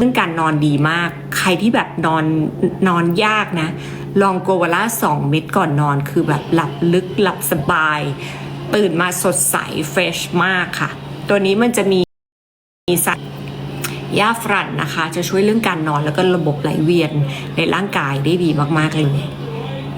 ช่วยการนอนดีมาก ใครที่แบบนอนนอนยากนะ ลองโกวาล่า2เม็ดก่อนนอนคือแบบหลับลึกหลับสบาย ตื่นมาสดใสเฟรชมากค่ะ ตัวนี้มันจะมีมีสารยาฝรั่นนะคะ จะช่วยเรื่องการนอนแล้วก็ระบบไหลเวียนในร่างกายได้ดีมากๆเลย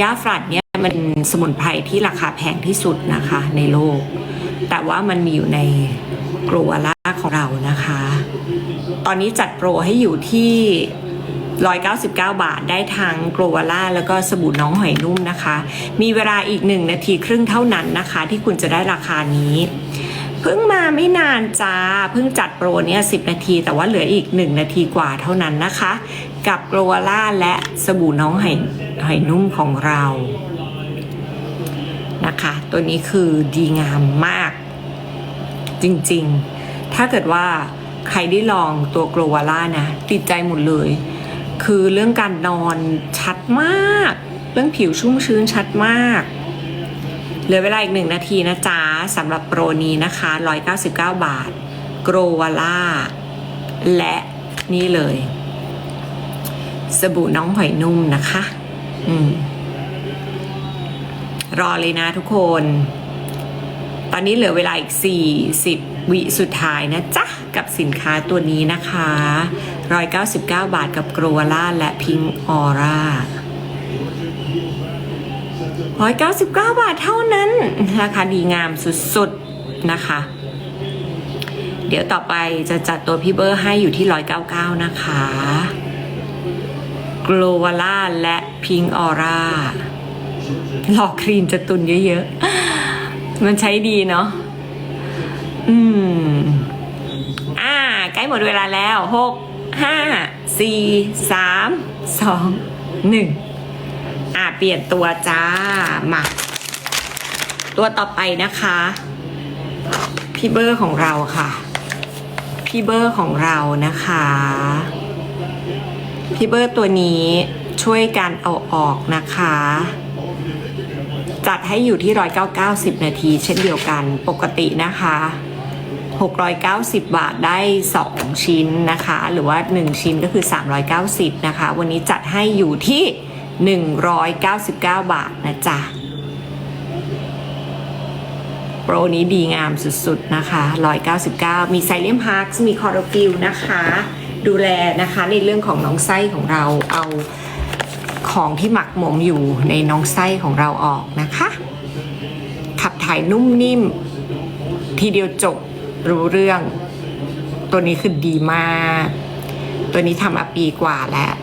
ย่าฝรั่นเนี่ยมันสมุนไพรที่ราคาแพงที่สุดนะคะในโลก แต่ว่ามันมีอยู่ใน กลวาล่าของเรานะคะ ตอนนี้จัดโปรให้อยู่ที่ 199 บาทได้ทั้งโกลวาล่าแล้วก็สบู่น้องหอยนุ่มนะคะ มีเวลาอีกหนึ่งนาทีครึ่งเท่านั้นนะคะ ที่คุณจะได้ราคานี้ เพิ่งมาไม่นานจ้า เพิ่งจัดโปรเนี่ย10 นาที แต่ว่าเหลืออีก 1 นาทีกว่าเท่านั้นนะคะ กับโกลวาล่าและสบู่น้องหอยหอยนุ่มของเรานะคะ ตัวนี้คือดีงามมาก จริง ๆ ถ้าเกิดว่าใครได้ลองตัวโกลวาล่านะติดใจหมดเลย คือเรื่องการนอนชัดมาก เรื่องผิวชุ่มชื้นชัดมากเหลือเวลาอีกหนึ่งนาทีนะจ๊ะสำหรับโปรนี้นะคะ 199 บาท โกลวาล่า และนี่เลย สบู่น้องหอยนุ่มนะคะ อืม รอเลยนะทุกคน อนนี้เหลือเวลาอีก 40 วิสุดท้ายนะจ๊ะ กับสินค้าตัวนี้นะคะ 199 บาทกับโกรวาล่าและพิงออร่า199 บาทเท่านั้น ราคาดีงามสุดๆนะคะ เดี๋ยวต่อไปจะจัดตัวพี่เบอร์ให้อยู่ที่ 199 นะคะโกลวาล่าและพิงออร่าหลอกครีมจะตุนเยอะๆ มันใช้ดีเนาะ อืม อ่า ใกล้หมดเวลาแล้วหกห้าสี่สามสองหนึ่งอ่าเปลี่ยนตัวจ้า มา ตัวต่อไปนะคะ พี่เบอร์ของเราค่ะ พี่เบอร์ของเรานะคะ พี่เบอร์ตัวนี้ช่วยการเอาออกนะคะ จัดให้อยู่ที่ 199นาที เช่นเดียวกันปกตินะคะ 690 บาทได้ 2 ชิ้นนะคะ หรือว่า 1 ชิ้นก็คือ 390 นะคะ วันนี้จัดให้อยู่ที่ 199 บาทนะจ๊ะโปรนี้ดีงามสุดๆนะคะ 199 มีไซเลียมฮาร์กมีคอร์ฟิลนะคะ ดูแลนะคะในเรื่องของน้องไส้ของเราเอา ของที่หมักหมมอยู่ในน้องไส้ของเราออกนะคะ ขับถ่ายนุ่มนิ่ม ทีเดียวจบรู้เรื่อง ตัวนี้คือดีมาก ตัวนี้ทำมาปีกว่าแล้ว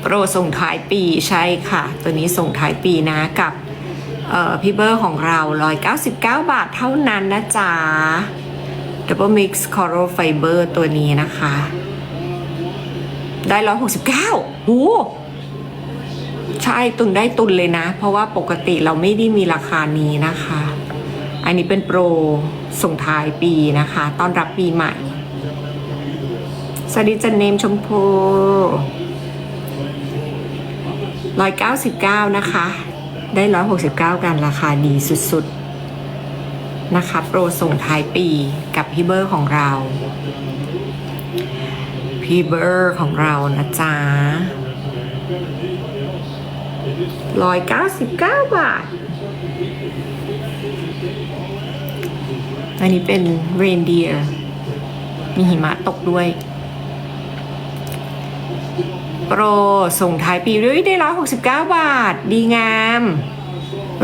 โปรส่งท้ายปีใช่ค่ะ ตัวนี้ส่งท้ายปีนะกับพี่เบอร์ของเรา 199 บาทเท่านั้นนะจ๊ะ Double Mix Coral Fiber ตัวนี้นะคะ ได้169โอ้ใช่ตุนได้ตุนเลยนะ เพราะว่าปกติเราไม่ได้มีราคานี้นะคะ อันนี้เป็นโปรส่งท้ายปีนะคะต้อนรับปีใหม่ สวัสดีจันเนมชมพู199นะคะ ได้169กันราคาดีสุดๆ นะคะ โปรส่งท้ายปีกับพี่เบอร์ของเรา พี่เบอร์ของเรานะจ๊ะ199บาท อันนี้เป็นเรนเดียร์มีหิมะตกด้วย โปรส่งท้ายปีด้วยได้169บาท ดีงาม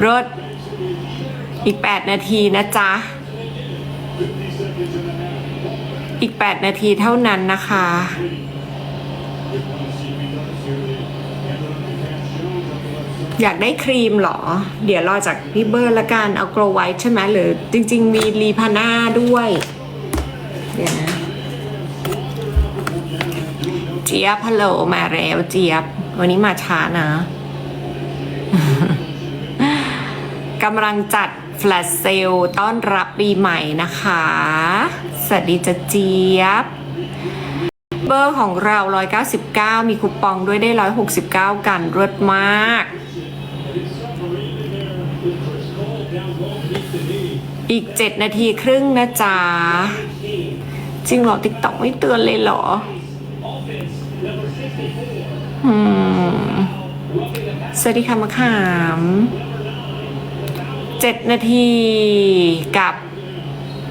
รถอีก 8 นาทีนะจ๊ะ อีก 8 นาทีเท่านั้นนะคะ อยากได้ครีมเหรอ เดี๋ยวรอจากพี่เบอร์ละกัน เอาโกลไวท์ใช่ไหมหรือจริง ๆ มีรีพาน่าด้วย เดี๋ยวนะเจี๊ยบฮัลโหลมาแล้วเจี๊ยบ วันนี้มาช้านะกำลังจัด แฟลชเซลต้อนรับปีใหม่นะคะ สวัสดีจะเจี๊ยบ เบอร์ของเรา 199 มีคูปองด้วยได้ 169 กันรวดมาก อีกเจ็ดนาทีครึ่งนะจ๊ะ จริงเหรอติ๊กต็อกไม่เตือนเลยเหรออืมสวัสดีค่ะมะขาม เจ็ดนาทีกับ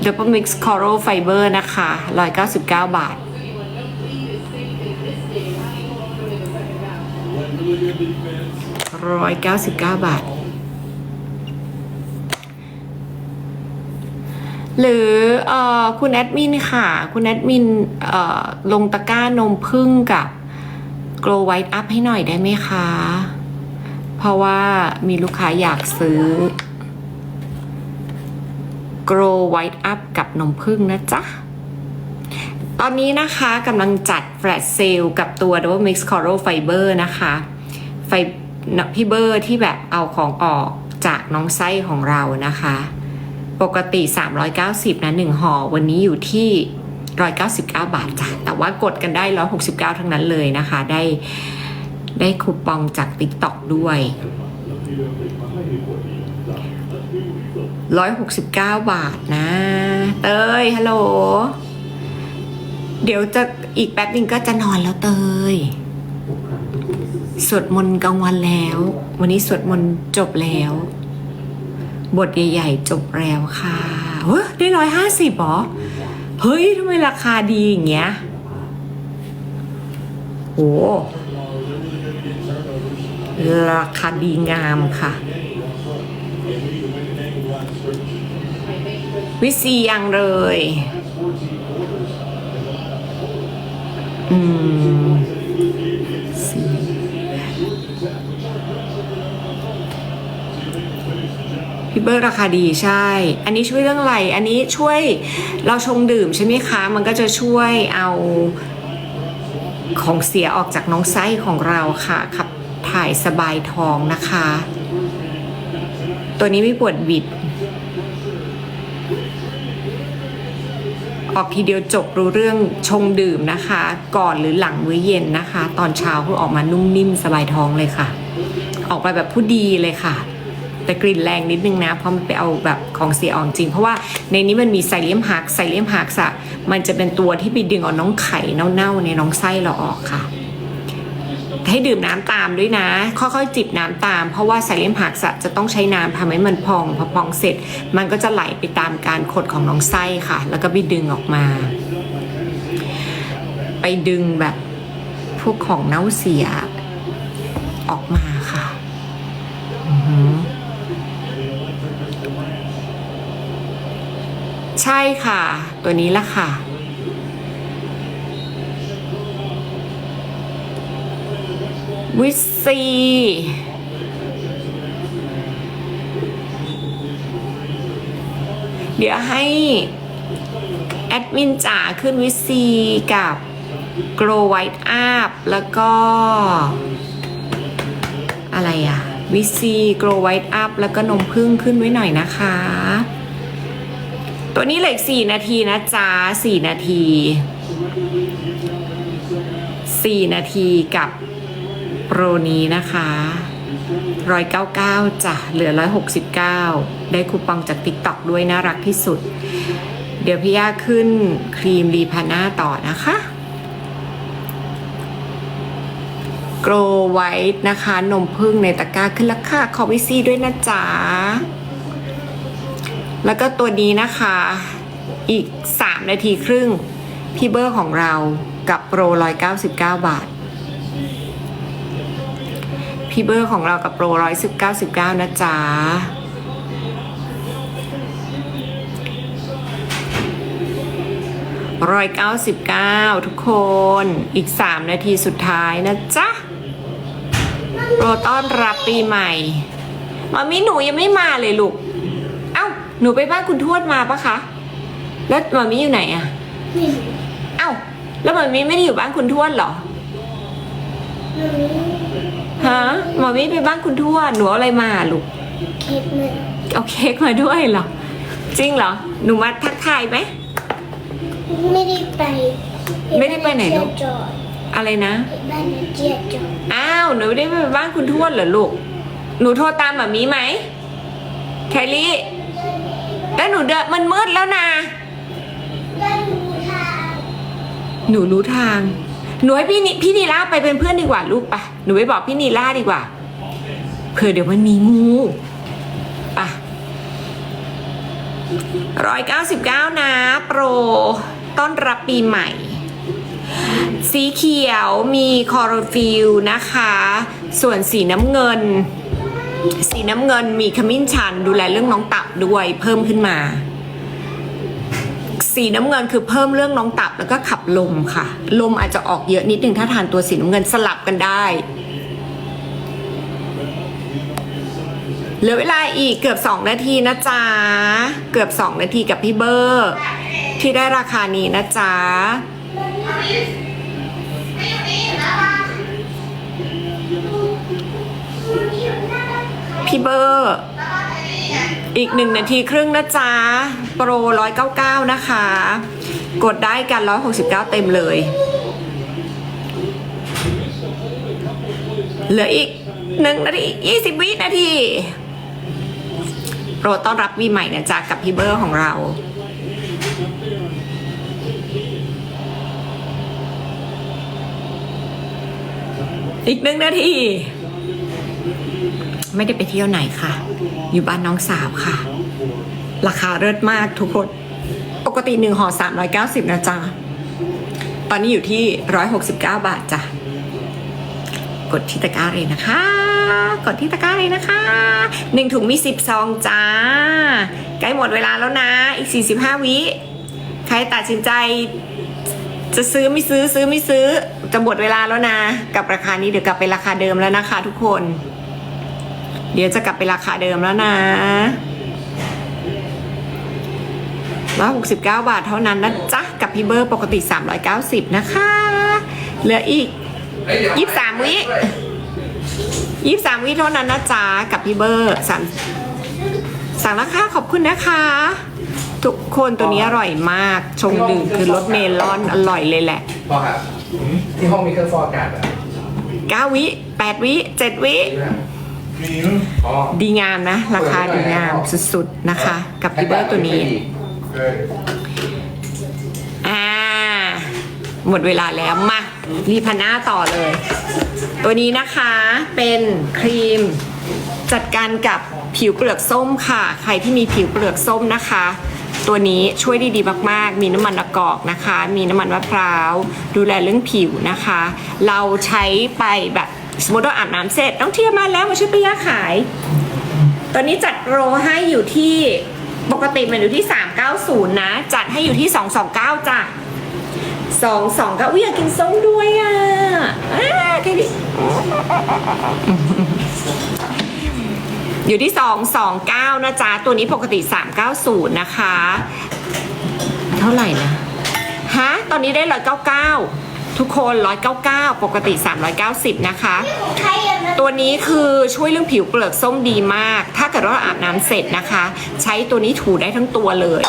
Double Mix Coral Fiber นะคะ 199 บาทร้อยเก้าสิบเก้าบาท หรือออคุณแอดมินค่ะ คุณแอดมินลงตะกร้านมพึ่งกับ Grow White Up ให้หน่อยได้ไหมคะ เพราะว่ามีลูกค้าอยากซื้อ Grow White Up กับนมพึ่งนะจ๊ะ ตอนนี้นะคะกำลังจัดแฟลชเซลกับตัว Double Mix Coral Fiber นะคะไฟพี่เบอร์ที่แบบเอาของออกจากน้องไส้ของเรานะคะ ปกติ 390นะ1ห่อวันนี้อยู่ที่ 199 บาทจ้ะแต่ว่ากดกันได้ 169 ทั้งนั้นเลยนะคะ ได้ได้คูปองจาก TikTok ด้วย 169 บาทนะ เตยฮัลโหล เดี๋ยวจะอีกแป๊บนึงก็จะนอนแล้วเตย สวดมนต์กลางวันแล้ว วันนี้สวดมนต์จบแล้ว บทใหญ่ๆ จบแล้วค่ะเฮ้ยได้ร้อยห้าสิบหรอ เฮ้ยทำไมราคาดีอย่างเงี้ยโอ้ราคาดีงามค่ะ วิซียังเลย อืมพี่เบอร์ราคาดีใช่ อันนี้ช่วยเรื่องอะไร อันนี้ช่วยเราชงดื่มใช่ไหมคะ มันก็จะช่วยเอาของเสียออกจากน้องไส้ของเราค่ะขับถ่ายสบายท้องนะคะ ตัวนี้ไม่ปวดบิด ออกทีเดียวจบรู้เรื่องชงดื่มนะคะ ก่อนหรือหลังมื้อเย็นนะคะ ตอนเช้าคือออกมานุ่มนิ่มสบายท้องเลยค่ะ ออกไปแบบผู้ดีเลยค่ะ แต่กลิ่นแรงนิดนึงนะ เพราะมันไปเอาแบบของเสียออกจริง เพราะว่าในนี้มันมีไซเลียมฮักไซเลียมฮักอะมันจะเป็นตัวที่ไปดึงเอาน้องไข่เน่าๆในน้องไส้เราออกค่ะ ให้ดื่มน้ำตามด้วยนะ ค่อยๆจิบน้ำตาม เพราะว่าไซเลียมฮักอะจะต้องใช้น้ำทำให้มันพองพอพองเสร็จ มันก็จะไหลไปตามการขดของน้องไส้ค่ะ แล้วก็ไปดึงออกมา ไปดึงแบบพวกของเน่าเสียออกมาค่ะใช่ค่ะ ตัวนี้ละค่ะ วิซีเดี๋ยวให้แอดมินจ๋าขึ้นวิซีกับ Grow White Up แล้วก็ อะไรอะวิซี Grow White Up แล้วก็นมพึ่งขึ้นไว้หน่อยนะคะ ตัวนี้เหลืออีกสี่นาทีนะจ๊ะสี่นาทีสี่นาทีกับ โปรนี้นะคะร้อยเก้าเก้าจ้ะเหลือร้อยหกสิบเก้าได้คูปองจาก t ิ k t o k ด้วยน่ารักที่สุด เดี๋ยวพี่ย่าขึ้นครีมรีพาน่าต่อนะคะโกรไว้นะคะ นมพึ่งในตะกร้าขึ้นราคาขอวิซีด้วยนะจ๊ะ แล้วก็ตัวนี้นะคะ อีก 3 นาทีครึ่ง พี่เบอร์ของเรากับโปร 199 บาท พี่เบอร์ของเรากับโปร199นะจ๊ะ199ทุกคนอีก3นาทีสุดท้ายนะจ๊ะโปรต้อนรับปีใหม่มามิหนูยังไม่มาเลยลูก เอ้า หนูไปบ้านคุณทวดมาปะคะ แล้วมามิอยู่ไหนอะนี่เอ้า แล้วมามิไม่ได้อยู่บ้านคุณทวดเหรอ ฮะมามิไปบ้านคุณทวดหนูเอาอะไรมาลูกเค้กมันเอาเค้กมาด้วยเหรอ จริงเหรอ หนูมาทักทายไหม ไม่ได้ไปไม่ได้ไปไหนลูกจอดอะไรนะ บ้านเจียจอดอ้าว หนูไม่ได้ไปบ้านคุณทวดเหรอลูก หนูโทรตามหมามีไหม แคลรี่ไแล้วหนูเดินมันมืดแล้วนะ ได้ดูทาง หนูรู้ทาง หนูให้พี่นิพี่นีล่าไปเป็นเพื่อนดีกว่าลูกปะหนูไปบอกพี่นีล่าดีกว่าเผื่อเดี๋ยวมันมีงูปะร้อยเก้าสิบเก้านะ โปร ต้อนรับปีใหม่ สีเขียวมีคอร์ฟิลนะคะ ส่วนสีน้ำเงิน สีน้ำเงินมีขมิ้นชันดูแลเรื่องน้องตับด้วยเพิ่มขึ้นมา สีน้ำเงินคือเพิ่มเรื่องน้องตับแล้วก็ขับลมค่ะ ลมอาจจะออกเยอะนิดนึงถ้าทานตัวสีน้ำเงินสลับกันได้เหลือเวลาอีกเกือบ 2 นาทีนะจ๊ะ เกือบ 2 นาทีกับพี่เบอร์ ที่ได้ราคานี้นะจ๊ะ พี่เบอร์ อีกหนึ่งนาทีครึ่งนะจ๊ะ โปร199 นะคะ กดได้กัน 169 เต็มเลย เหลืออีกหนึ่งนาทียี่สิบวินาที โปรต้อนรับวีใหม่นะจ๊ะกับพี่เบอร์ของเราอีกหนึ่งนาที ไม่ได้ไปเที่ยวไหนค่ะ อยู่บ้านน้องสาวค่ะ ราคาเลิศมากทุกคน ปกติหนึ่งห่อสามร้อยเก้าสิบนะจ๊ะ ตอนนี้อยู่ที่ร้อยหกสิบเก้าบาทจ้ะ กดที่ตะกร้าเลยนะคะ กดที่ตะกร้าเลยนะคะหนึ่งถุงมีสิบซองจ้า ใกล้หมดเวลาแล้วนะ อีกสี่สิบห้าวิ ใครตัดสินใจ จะซื้อไม่ซื้อซื้อไม่ซื้อ จะหมดเวลาแล้วนะ กับราคานี้เดี๋ยวกลับไปราคาเดิมแล้วนะคะ ทุกคน เดี๋ยวจะกลับไปราคาเดิมแล้วนะ ร้อยหกสิบเก้าบาทเท่านั้นนะจ๊ะ กับพี่เบอร์ปกติ 390 นะคะ เหลืออีกยี่สิบสามวิยี่สิบสามวิเท่านั้นนะจ๊ะ กับพี่เบอร์สามสั่งราคาขอบคุณนะคะ ทุกคนตัวนี้อร่อยมาก ชงดื่มคือรสเมลอนอร่อยเลยแหละพ่อครับที่ห้องมีเครื่องฟอกอากาศอะ9วิ8วิ7วิอ๋อดีงามนะ ราคาดีงามสุดๆนะคะ กับพี่เบอร์ตัวนี้ อ่า หมดเวลาแล้ว มารีพันหน้าต่อเลย ตัวนี้นะคะเป็นครีมจัดการกับผิวเปลือกส้มค่ะ ใครที่มีผิวเปลือกส้มนะคะ ตัวนี้ช่วยได้ดีมากๆ มีน้ำมันมะกอกนะคะ มีน้ำมันมะพร้าว ดูแลเรื่องผิวนะคะ เราใช้ไปแบบสมมติเราอาบน้ำเสร็จต้องเทียบมาแล้วมาช่วยไปย่าขาย ตอนนี้จัดโปรให้อยู่ที่ ปกติมันอยู่ที่ 390 นะ จัดให้อยู่ที่ 229 จ้ะ 229อุ้ยอยากกินส้มด้วยอะอ่าแค่นี้อยู่ที่ 229 นะจ๊ะ ตัวนี้ปกติ 390 นะคะ เท่าไหร่นะ ฮะ ตอนนี้ได้ 199 ทุกคน 199 ปกติ 390 นะคะใครอยากมา ตัวนี้คือช่วยเรื่องผิวเปลือกส้มดีมาก ถ้าเกิดว่าเราอาบน้ำเสร็จนะคะ ใช้ตัวนี้ถูได้ทั้งตัวเลย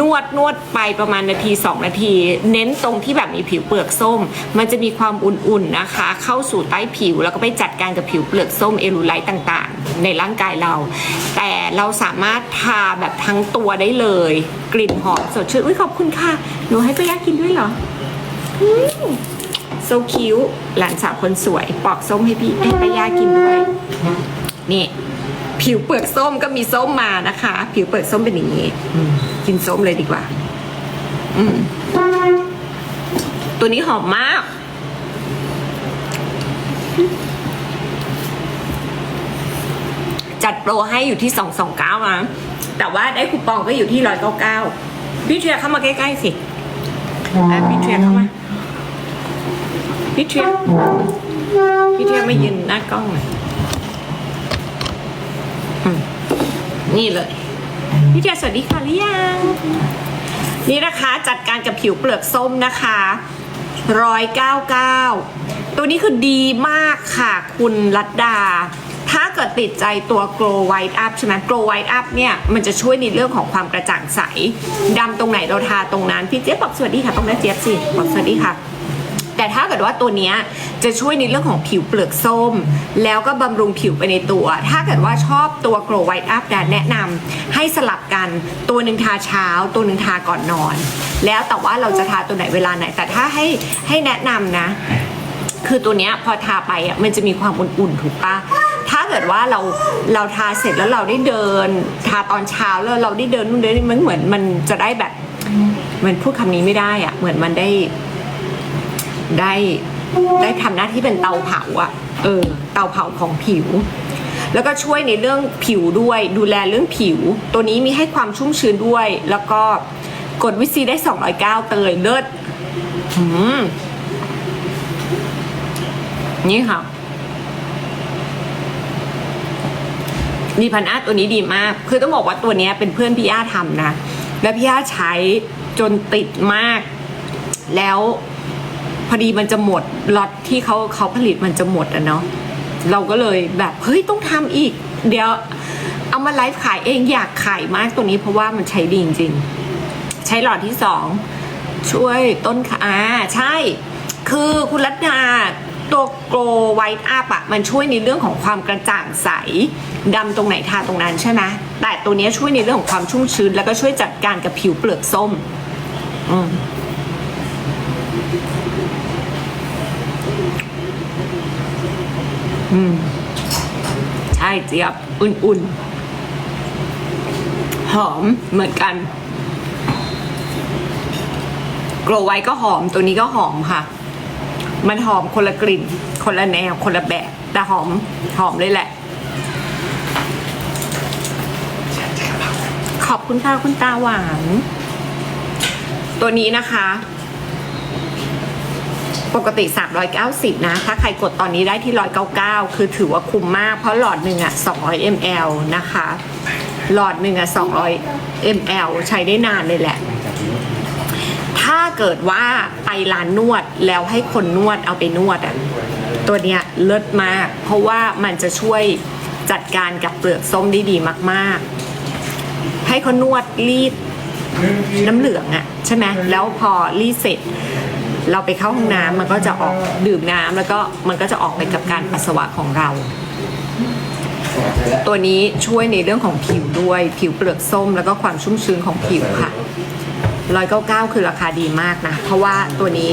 นวดนวดไปประมาณนาที 2 นาที เน้นตรงที่แบบมีผิวเปลือกส้ม มันจะมีความอุ่นๆนะคะ เข้าสู่ใต้ผิวแล้วก็ไปจัดการกับผิวเปลือกส้มเอลูไลท์ต่างๆ ในร่างกายเรา แต่เราสามารถทาแบบทั้งตัวได้เลย กลิ่นหอมสดชื่นอุ้ยขอบคุณค่ะหนูให้ป้ายากินด้วยเหรอ โซคิวหลานสาวคนสวย ปอกส้มให้พี่ให้ป้าย่ากินด้วย นี่ ผิวเปลือกส้มก็มีส้มมานะคะ ผิวเปลือกส้มเป็นอย่างนี้อืมกินส้มเลยดีกว่า อืม ตัวนี้หอมมากจัดโปรให้อยู่ที่ 229นะแต่ว่าได้คูปองก็อยู่ที่ 199พี่เทียเข้ามาใกล้ ๆ สิอะพี่เทียเข้ามา พี่เทียพี่เทียมายืนหน้ากล้องหน่อยนี่เลย พี่เทียสวัสดีค่ะหรือยังนี่นะคะจัดการกับผิวเปลือกส้มนะคะร้อยเก้าเก้าตัวนี้คือดีมากค่ะคุณรัตดา ถ้าเกิดติดใจตัว Glow White Up ใช่ไหม Glow White Up เนี่ย มันจะช่วยในเรื่องของความกระจ่างใสดำตรงไหนเราทาตรงนั้น พี่เจี๊ยบบอกสวัสดีค่ะ ตรงนั้นเจี๊ยบสิ บอกสวัสดีค่ะ แต่ถ้าเกิดว่าตัวนี้จะช่วยในเรื่องของผิวเปลือกส้ม แล้วก็บำรุงผิวไปในตัว ถ้าเกิดว่าชอบตัว Grow White Up นะแนะนำให้สลับกันตัวหนึ่งทาเช้า ตัวหนึ่งทาก่อนนอน แล้วแต่ว่าเราจะทาตัวไหนเวลาไหน แต่ถ้าให้ให้แนะนำนะ คือตัวนี้พอทาไปอะมันจะมีความอุ่นๆถูกปะถ้าเกิดว่าเราเราทาเสร็จแล้วเราได้เดิน ทาตอนเช้าแล้วเราได้เดินนู่นเดินนี่มันเหมือนมันจะได้แบบมันพูดคำนี้ไม่ได้อะเหมือนมันได้ ได้ได้ทำหน้าที่เป็นเตาเผาอะเออเตาเผาของผิว แล้วก็ช่วยในเรื่องผิวด้วยดูแลเรื่องผิว ตัวนี้มีให้ความชุ่มชื้นด้วย แล้วก็กดวิซีได้ 209 เตยเลิศนี่ค่ะดีพันอาตัวนี้ดีมาก คือต้องบอกว่าตัวนี้เป็นเพื่อนพี่ย่าทำนะ แล้วพี่ย่าใช้จนติดมาก แล้ว พอดีมันจะหมดล็อตที่เขาเขาผลิตมันจะหมดอะเนาะเราก็เลยแบบเฮ้ยต้องทำอีก เดี๋ยวเอามาไลฟ์ขายเองอยากขายมากตัวนี้เพราะว่ามันใช้ดีจริงๆ ใช้หลอดที่สองช่วยต้นขาอ่าใช่ คือคุณรัตนาตัวโกลไวท์อัพอะมันช่วยในเรื่องของความกระจ่างใสดำตรงไหนทาตรงนั้นใช่ไหมแต่ตัวนี้ช่วยในเรื่องของความชุ่มชื้น แล้วก็ช่วยจัดการกับผิวเปลือกส้ม อืม อืมใช่เจี๊ยบอุ่นๆ หอมเหมือนกัน โกลไว้ก็หอมตัวนี้ก็หอมค่ะ มันหอมคนละกลิ่น คนละแนว คนละแบบ แต่หอมหอมเลยแหละ ขอบคุณค่ะคุณตาหวาน ตัวนี้นะคะ ปกติ 390 นะ ถ้าใครกดตอนนี้ได้ที่ 199 คือถือว่าคุ้มมาก เพราะหลอดหนึ่งอะ 200 ml นะคะ หลอดหนึ่งอะ 200 ml ใช้ได้นานเลยแหละ ถ้าเกิดว่าไปร้านนวดแล้วให้คนนวดเอาไปนวดอะ ตัวเนี้ยเลิศมาก เพราะว่ามันจะช่วยจัดการกับเปลือกส้มได้ดีมาก ๆ ให้เขานวดรีดน้ำเหลืองอะใช่ไหมแล้วพอรีดเสร็จ เราไปเข้าห้องน้ำมันก็จะออกดื่มน้ำแล้วก็มันก็จะออกไปกับการปัสสาวะของเรา ตัวนี้ช่วยในเรื่องของผิวด้วย ผิวเปลือกส้มแล้วก็ความชุ่มชื้นของผิวค่ะ199คือราคาดีมากนะ เพราะว่าตัวนี้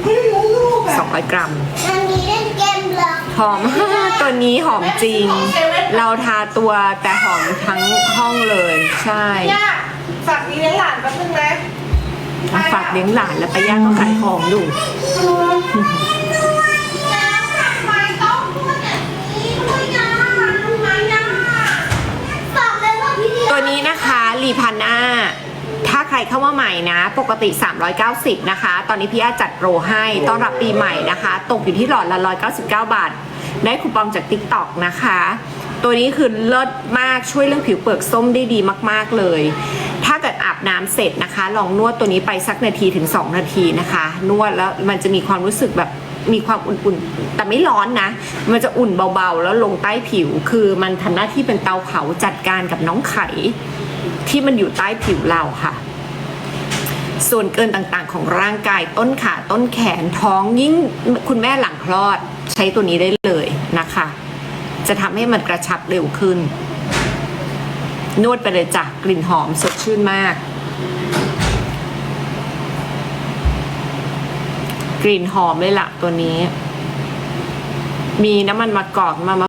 200 200กรัม อันนี้เล่นเกมเหรอหอม ตัวนี้หอมจริง เราทาตัวแต่หอมทั้งห้องเลย ใช่ ย่าฝากนี้เลี้ยงหลานแป๊บนึงนะ ฝากเลี้ยงหลานแล้วไปย่าก็ขายของดูแล้วทำไมต้องพูดแบบนี้ด้วยนะทำไมนะบอกเลยว่าพี่เดียตัวนี้นะคะรีพันอาถ้าใครเข้ามาใหม่นะ ปกติ 390 นะคะ ตอนนี้พี่อาจัดโปรให้ต้อนรับปีใหม่นะคะ ตกอยู่ที่หลอดละ 199 บาท ได้คูปองจาก TikTok นะคะ ตัวนี้คือเลิศมากช่วยเรื่องผิวเปลือกส้มได้ดีมาก ๆ เลย ถ้าเกิดอาบน้ำเสร็จนะคะ ลองนวดตัวนี้ไปสักนาทีถึง 2 นาทีนะคะ นวดแล้วมันจะมีความรู้สึกแบบมีความอุ่นๆ แต่ไม่ร้อนนะ มันจะอุ่นเบาๆ แล้วลงใต้ผิว คือมันทำหน้าที่เป็นเตาเผาจัดการกับน้องไข่ที่มันอยู่ใต้ผิวเราค่ะ ส่วนเกินต่างๆ ของร่างกายต้นขาต้นแขนท้องยิ่งคุณแม่หลังคลอด ใช้ตัวนี้ได้เลยนะคะ จะทำให้มันกระชับเร็วขึ้น นวดไปเลยจ้ะกลิ่นหอมสดชื่นมาก กลิ่นหอมเลยละตัวนี้ มีน้ำมันมะกอกมามะ